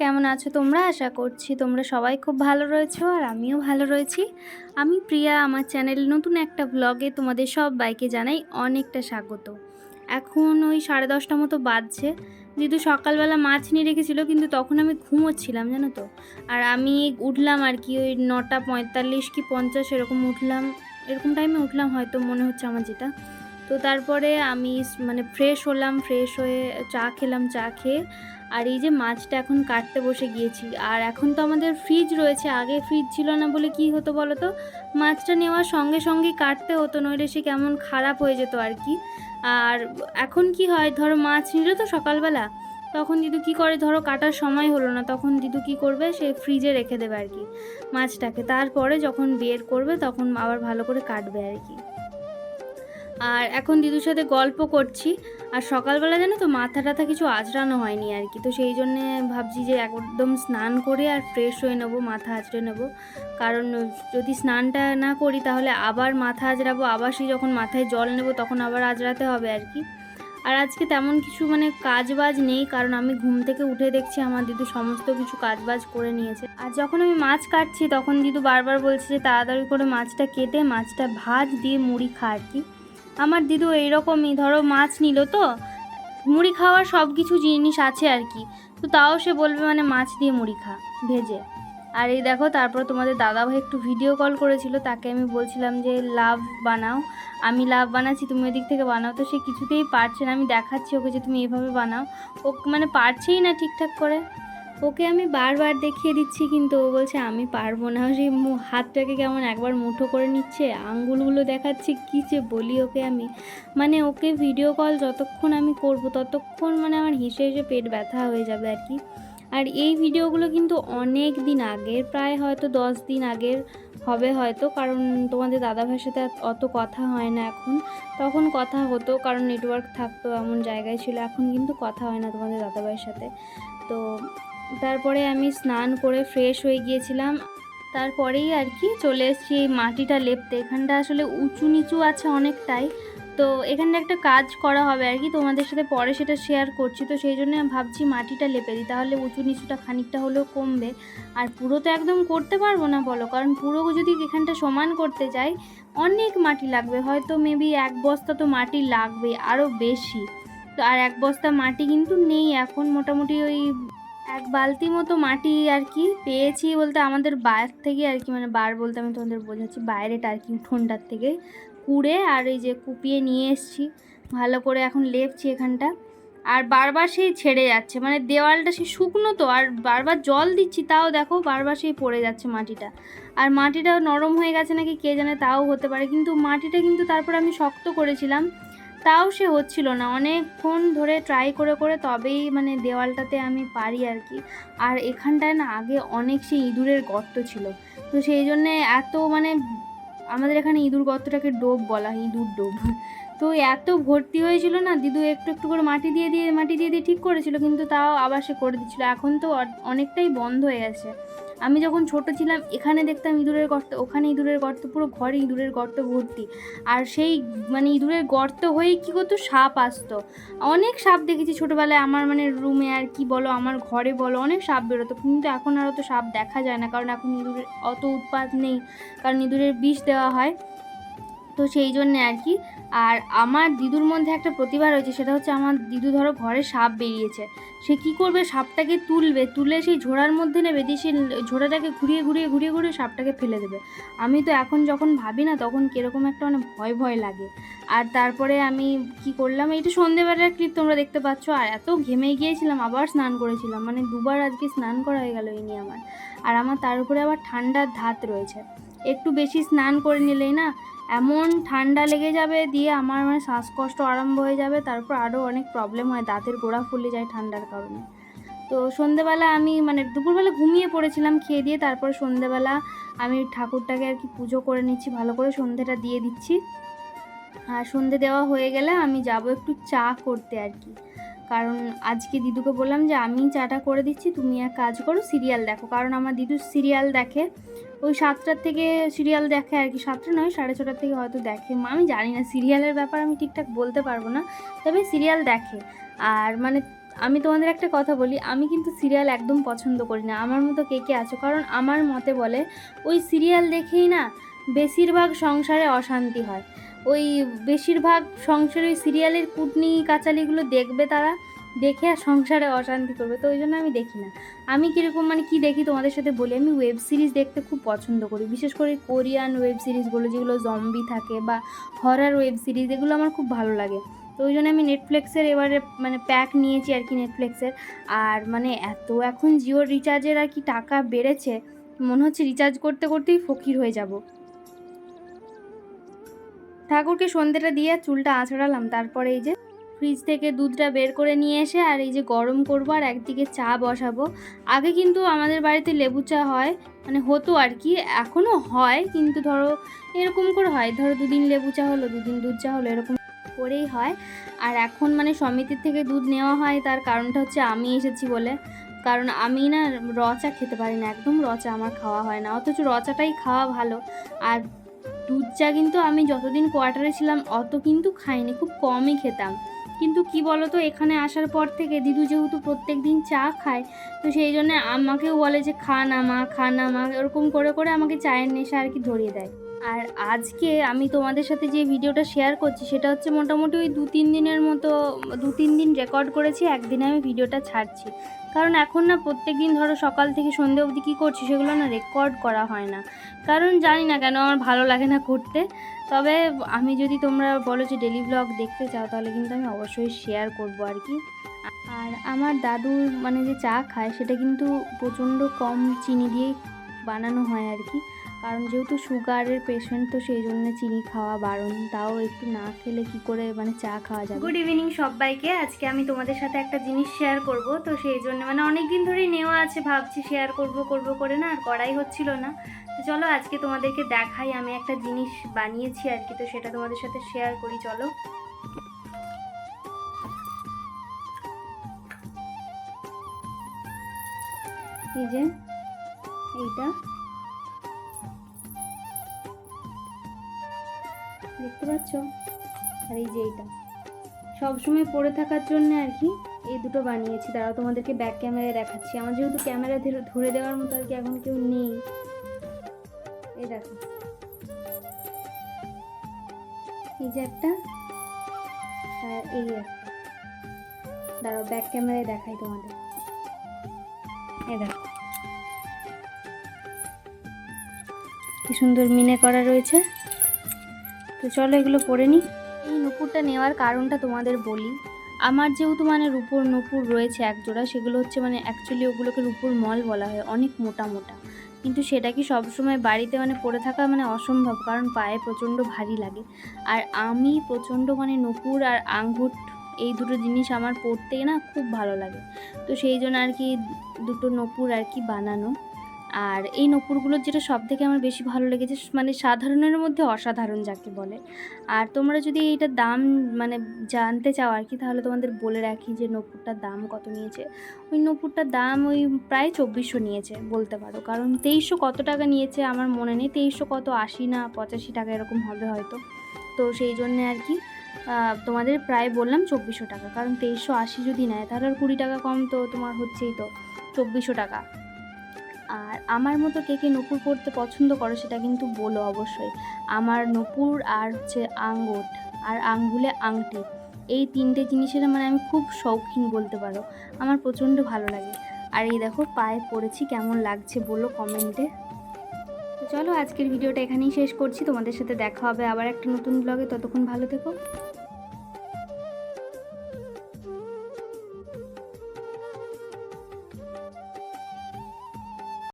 কেমন আছো তোমরা? আশা করছি তোমরা সবাই খুব ভালো রয়েছো আর আমিও ভালো রয়েছি। আমি প্রিয়া, আমার চ্যানেল নতুন একটা ব্লগে তোমাদের সব বাইকে জানাই অনেকটা স্বাগত। এখন ওই সাড়ে দশটা মতো বাজছে। যেহেতু সকালবেলা মাছ নিয়ে রেখেছিল, কিন্তু তখন আমি ঘুমোচ্ছিলাম, জানো তো। আর আমি উঠলাম আর কি, ওই নটা পঁয়তাল্লিশ কি পঞ্চাশ এরকম উঠলাম। এরকম টাইমে উঠলাম হয়তো, মনে হচ্ছে আমার যেটা। তো তারপরে আমি মানে ফ্রেশ হলাম ফ্রেশ হয়ে চা খেলাম, চা খেয়ে আর এই যে মাছটা এখন কাটতে বসে গিয়েছি, আর এখন তো আমাদের ফ্রিজ রয়েছে, আগে ফ্রিজ ছিল না বলে কি হতো বলো তো মাছটা নেওয়ার সঙ্গে সঙ্গেই কাটতে হতো, নইলে সে কেমন খারাপ হয়ে যেত আর কি। আর এখন কি হয়, ধরো মাছ নিল তো সকালবেলা, তখন দিদু কি করে? ধরো কাটার সময় হলো না, তখন দিদু কি করবে? সে ফ্রিজে রেখে দেবে আর কি মাছটাকে। তারপরে যখন বের করবে, তখন আবার ভালো করে কাটবে আর কি। আর এখন দিদুর সাথে গল্প করছি। আর সকালবেলা জানো তো মাথা টাথা কিছু আঁচড়ানো হয়নি আর কি। তো সেই জন্যে ভাবছি যে একদম স্নান করে আর ফ্রেশ হয়ে নেব, মাথা আঁচড়ে নেব। কারণ যদি স্নানটা না করি তাহলে আবার মাথা আঁচড়াবো, আবার সেই যখন মাথায় জল নেব তখন আবার আঁচড়াতে হবে আর কি। আর আজকে তেমন কিছু মানে কাজ বাজ নেই, কারণ আমি ঘুম থেকে উঠে দেখছি আমার দিদু সমস্ত কিছু কাজ বাজ করে নিয়েছে। আর যখন আমি মাছ কাটছি তখন দিদু বারবার বলছে যে তাড়াতাড়ি করে মাছটা কেটে, মাছটা ভাত দিয়ে মুড়ি খা আর কি। আমার দিদু এইরকমই, ধরো মাছ নিল তো, মুড়ি খাওয়ার সব কিছু জিনিস আছে আর কি। তো তাও সে বলবে মানে মাছ দিয়ে মুড়ি খা, ভেজে। আর এই দেখো, তারপর তোমাদের দাদাভাই একটু ভিডিও কল করেছিল, তাকে আমি বলছিলাম যে, লাভ বানাও। আমি লাভ বানাচ্ছি, তুমি ওদিক থেকে বানাও। তো সে কিছুতেই পারছে না, আমি দেখাচ্ছি ওকে যে তুমি এভাবে বানাও। ও মানে পারছেই না ঠিকঠাক করে। ওকে আমি বারবার দেখিয়ে দিচ্ছি, কিন্তু ও বলছে, আমি পারব না। সেই হাতটাকে কেমন একবার মুঠো করে নিচ্ছে, আঙ্গুলগুলো দেখাচ্ছে, কী যে বলি ওকে আমি। মানে ওকে ভিডিও কল যতক্ষণ আমি করব, ততক্ষণ মানে আমার হেসে হেসে পেট ব্যথা হয়ে যাবে আর কি। আর এই ভিডিওগুলো কিন্তু অনেক দিন আগের, প্রায় হয়তো দশ দিন আগের হবে হয়তো, কারণ তোমাদের দাদাভাইয়ের সাথে অত কথা হয় না এখন। তখন কথা হতো, কারণ নেটওয়ার্ক থাকতো, এমন জায়গায় ছিল, এখন কিন্তু কথা হয় না তোমাদের দাদাভাইয়ের সাথে। তো তারপরে আমি স্নান করে ফ্রেশ হয়ে গিয়েছিলাম। তারপরেই আর কি চলে এসেছি এই মাটিটা লেপতে। এখানটা আসলে উঁচু নিচু আছে অনেকটাই। তো এখানটা একটা কাজ করা হবে আর কি, তোমাদের সাথে পরে সেটা শেয়ার করছি। তো সেই জন্য ভাবছি মাটিটা লেপে দিই, তাহলে উঁচু নিচুটা খানিকটা হলেও কমবে। আর পুরো তো একদম করতে পারব না বলো, কারণ পুরো যদি এখানটা সমান করতে যাই, অনেক মাটি লাগবে। হয়তো মেবি এক বস্তা তো মাটি লাগবে আরও বেশি। তো আর এক বস্তা মাটি কিন্তু নেই এখন। মোটামুটি ওই এক বালতি মতো মাটি আর কি পেয়েছি বলতে আমাদের বাইর থেকে আর কি মানে বার বলতে আমি তোমাদের বোঝাচ্ছি, বাইরেটা আর কি উঠোনটার থেকে কুড়ে আর এই যে কুপিয়ে নিয়ে এসছি। ভালো করে এখন লেপছি এখানটা। আর বারবার সেই ছেড়ে যাচ্ছে মানে দেওয়ালটা সেই শুকনো তো, আর বারবার জল দিচ্ছি তাও দেখো বারবার সেই পড়ে যাচ্ছে মাটিটা। আর মাটিটা নরম হয়ে গেছে নাকি কে জানে তাও হতে পারে, কিন্তু মাটিটা কিন্তু তারপর আমি শক্ত করেছিলাম। তাও সে হচ্ছিল না। অনেকক্ষণ ধরে ট্রাই করে করে তবেই মানে দেওয়ালটাতে আমি পারি আর কি। আর এখানটায় না আগে অনেক সেই ইঁদুরের গর্ত ছিল। তো সেই জন্যে এত মানে আমাদের এখানে ইঁদুর গর্তটাকে ডোব বলা হয়, ইঁদুর ডোব। তো এত ভর্তি হয়েছিল না, দিদু একটু একটু করে মাটি দিয়ে দিয়ে, মাটি দিয়ে দিয়ে ঠিক করেছিল, কিন্তু তাও আবার সে করে দিচ্ছিল। এখন তো অনেকটাই বন্ধ হয়ে গেছে। আমি যখন ছোট ছিলাম, এখানে দেখতাম ইঁদুরের গর্ত, ওখানে ইঁদুরের গর্ত, পুরো ঘরে ইঁদুরের গর্ত ভর্তি। আর সেই মানে ইঁদুরের গর্ত হয়েই কী করতো? সাপ আসতো। অনেক সাপ দেখেছি ছোটোবেলায়, আমার মানে রুমে আর কি বলো, আমার ঘরে বলো, অনেক সাপ বেরোতো। কিন্তু এখন আর অত সাপ দেখা যায় না, কারণ এখন ইঁদুরের অত উৎপাত নেই। কারণ ইঁদুরের বিষ দেওয়া হয়। তো সেই জন্যে আর কি। আর আমার দিদুর মধ্যে একটা প্রতিভা রয়েছে, সেটা হচ্ছে আমার দিদু ধরো ঘরে সাপ বেরিয়েছে। সে কি করবে? সাপটাকে তুলবে, তুলে সেই ঝোড়ার মধ্যে নেবে, দিয়ে সে ঝোড়াটাকে ঘুরিয়ে ঘুরিয়ে ঘুরিয়ে ঘুরিয়ে সাপটাকে ফেলে দেবে। আমি তো এখন যখন ভাবি না, তখন কীরকম একটা মানে ভয় ভয় লাগে। আর তারপরে আমি কি করলাম এইটা সন্ধেবেলার ক্লিপ তোমরা দেখতে পাচ্ছ। আর এত ঘেমে গিয়েছিলাম, আবার স্নান করেছিলাম। মানে দুবার আজকে স্নান করা হয়ে গেল এই নিয়ে আমার। আর আমার তার উপরে আবার ঠান্ডার ধাত রয়েছে। একটু বেশি স্নান করে নিলেই না এমন ঠান্ডা লেগে যাবে দিয়ে আমার মানে শ্বাসকষ্ট আরম্ভ হয়ে যাবে, তারপর আরও অনেক প্রবলেম হয়, দাঁতের গোড়া ফুলে যায় ঠান্ডার কারণে। তো সন্ধেবেলা আমি মানে দুপুরবেলা ঘুমিয়ে পড়েছিলাম খেয়ে দিয়ে, তারপর সন্ধেবেলা আমি ঠাকুরটাকে আর কি পুজো করে নিচ্ছি, ভালো করে সন্ধেটা দিয়ে দিচ্ছি। আর সন্ধে দেওয়া হয়ে গেলে আমি যাব একটু চা করতে আর কি। কারণ আজকে দিদুকে বললাম যে আমি চাটা করে দিচ্ছি, তুমি এক কাজ করো, সিরিয়াল দেখো। কারণ আমার দিদু সিরিয়াল দেখে ওই সাতটার থেকে সিরিয়াল দেখে আর কি। সাতটা নয়, সাড়ে ছটার থেকে হয়তো দেখে। মা, আমি জানি না সিরিয়ালের ব্যাপার আমি ঠিকঠাক বলতে পারব না, তবে সিরিয়াল দেখে। আর মানে আমি তোমাদের একটা কথা বলি, আমি কিন্তু সিরিয়াল একদম পছন্দ করি না। আমার মতো কে কে আছো? কারণ আমার মতে বলে, ওই সিরিয়াল দেখেই না বেশিরভাগ সংসারে অশান্তি হয়। ওই বেশিরভাগ সংসারে ওই সিরিয়ালের কুটনি কাচালিগুলো দেখবে তারা দেখে আর সংসারে অশান্তি করবে, তো ওই জন্য আমি দেখি না। আমি কীরকম মানে কি দেখি তোমাদের সাথে বলি, আমি ওয়েব সিরিজ দেখতে খুব পছন্দ করি। বিশেষ করে কোরিয়ান ওয়েব সিরিজগুলো যেগুলো জম্বি থাকে বা হরার ওয়েব সিরিজ এগুলো আমার খুব ভালো লাগে। তো ওই জন্য আমি নেটফ্লিক্সের এবারে মানে প্যাক নিয়েছি আর কি নেটফ্লিক্সের আর মানে এত এখন জিওর রিচার্জের আর কি টাকা বেড়েছে, মনে হচ্ছে রিচার্জ করতে করতেই ফকির হয়ে যাব। ঠাকুরকে সন্ধেটা দিয়ে চুলটা আছড়ালাম, তারপরে এই যে ফ্রিজ থেকে দুধটা বের করে নিয়ে এসে আর এই যে গরম করব আর একদিকে চা বসাবো। আগে কিন্তু আমাদের বাড়িতে লেবু চা হয় মানে হতো আর কি এখনও হয় কিন্তু ধরো এরকম করে হয়। ধরো দুদিন লেবু চা হলো, দুদিন দুধ চা হলো, এরকম করেই হয়। আর এখন মানে সমিতির থেকে দুধ নেওয়া হয়, তার কারণটা হচ্ছে আমি এসেছি বলে। কারণ আমি না র চা খেতে পারি না, একদম র চা আমার খাওয়া হয় না। অথচ র চাটাই খাওয়া ভালো। আর দুধ চা কিন্তু আমি যতদিন কোয়ার্টারে ছিলাম, অত কিন্তু খাইনি, খুব কমই খেতাম। কিন্তু কি বলতো, এখানে আসার পর থেকে দিদু যেহেতু প্রত্যেক দিন চা খায়, তো সেই জন্য আমাকেও বলে যে, খা না মা, খা না মা। এরকম করে করে আমাকে চায়ের নেশা আর কি ধরিয়ে দেয়। আর আজকে আমি তোমাদের সাথে যে ভিডিওটা শেয়ার করছি, সেটা হচ্ছে মোটামুটি ওই দু তিন দিনের মতো, দু তিন দিন রেকর্ড করেছি, একদিনে আমি ভিডিওটা ছাড়ছি। কারণ এখন না প্রত্যেক দিন ধরো সকাল থেকে সন্ধে অবধি কী করছি, সেগুলো না রেকর্ড করা হয় না। কারণ জানি না কেন, আমার ভালো লাগে না করতে। তবে আমি যদি তোমরা বলো যে ডেলি ব্লগ দেখতে চাও, তাহলে কিন্তু আমি অবশ্যই শেয়ার করব আর কি। আর আমার দাদুর মানে যে চা খায়, সেটা কিন্তু প্রচণ্ড কম চিনি দিয়ে বানানো হয় আর কি। কারণ যেহেতু সুগারের পেশেন্ট তো সেই জন্য চিনি খাওয়া বারণ। তাও একটু না খেলে কি করে মানে চা খাওয়া যাবে? গুড ইভিনিং সবাইকে। আজকে আমি তোমাদের সাথে একটা জিনিস শেয়ার করব। তো সেই জন্য মানে অনেক দিন ধরেই নেওয়া আছে, ভাবছি শেয়ার করব করব করে না, আর করাই হচ্ছিল না। তো চলো আজকে তোমাদেরকে দেখাই, আমি একটা জিনিস বানিয়েছি আর কি, তো সেটা তোমাদের সাথে শেয়ার করি, চলো। এই যে, এইটা। দেখতে পাচ্ছ? আর এই যে এইটা। সবসময় পড়ে থাকার জন্য আর কি এই দুটো বানিয়েছি। তারাও তোমাদেরকে ব্যাক ক্যামেরায় দেখাচ্ছি। আমার যেহেতু ক্যামেরা ধরে দেওয়ার মতো আর কি এখন কেউ নেই। এই দেখো। এই যে একটা, আর এই একটা। দাঁড়াও ব্যাক ক্যামেরায় দেখাই তোমাদের। এই দেখো। কি সুন্দর মিনে করা রয়েছে। তো চলো এগুলো পরে নিই। এই নুপুরটা নেওয়ার কারণটা তোমাদের বলি। আমার যেহেতু মানে রূপোর নুপুর রয়েছে এক জোড়া সেগুলো হচ্ছে মানে অ্যাকচুয়ালি ওগুলোকে রূপোর মল বলা হয়, অনেক মোটা মোটা। কিন্তু সেটা কি সবসময় বাড়িতে মানে পরে থাকা মানে অসম্ভব, কারণ পায়ে প্রচণ্ড ভারী লাগে। আর আমি প্রচণ্ড মানে নুপুর আর আঙ্গুর, এই দুটো জিনিস আমার পরতে না খুব ভালো লাগে। তো সেই জন্য আর কি দুটো নপুর আর কি বানানো। আর এই নপুরগুলোর যেটা সব থেকে আমার বেশি ভালো লেগেছে মানে সাধারণের মধ্যে অসাধারণ যাকে বলে। আর তোমরা যদি এইটার দাম মানে জানতে চাও আর কি, তাহলে তোমাদের বলে রাখি যে নপুরটার দাম কত নিয়েছে। ওই নপুরটার দাম ওই প্রায় চব্বিশশো নিয়েছে বলতে পারো। কারণ তেইশশো কত টাকা নিয়েছে আমার মনে নেই। তেইশশো কত, আশি না পঁচাশি টাকা এরকম হবে হয়তো। তো সেই জন্যে আর কি তোমাদের প্রায় বললাম চব্বিশশো টাকা। কারণ তেইশশো আশি যদি নেয়, তাহলে আর কুড়ি টাকা কম তো তোমার হচ্ছেই তো চব্বিশশো টাকা। আর আমার মতো কে কে নপুর পরতে পছন্দ করো সেটা কিন্তু বলো অবশ্যই। আমার নপুর আর হচ্ছে আঙ্গুট আর আঙ্গুলে আংটি, এই তিনটে জিনিসের মানে আমি খুব শৌখিন বলতে পারো। আমার প্রচণ্ড ভালো লাগে। আর এই দেখো পায়ে পড়েছি, কেমন লাগছে বলো কমেন্টে। তো চলো আজকের ভিডিওটা এখানেই শেষ করছি। তোমাদের সাথে দেখা হবে আবার একটা নতুন ব্লগে ততক্ষণ ভালো থেকো।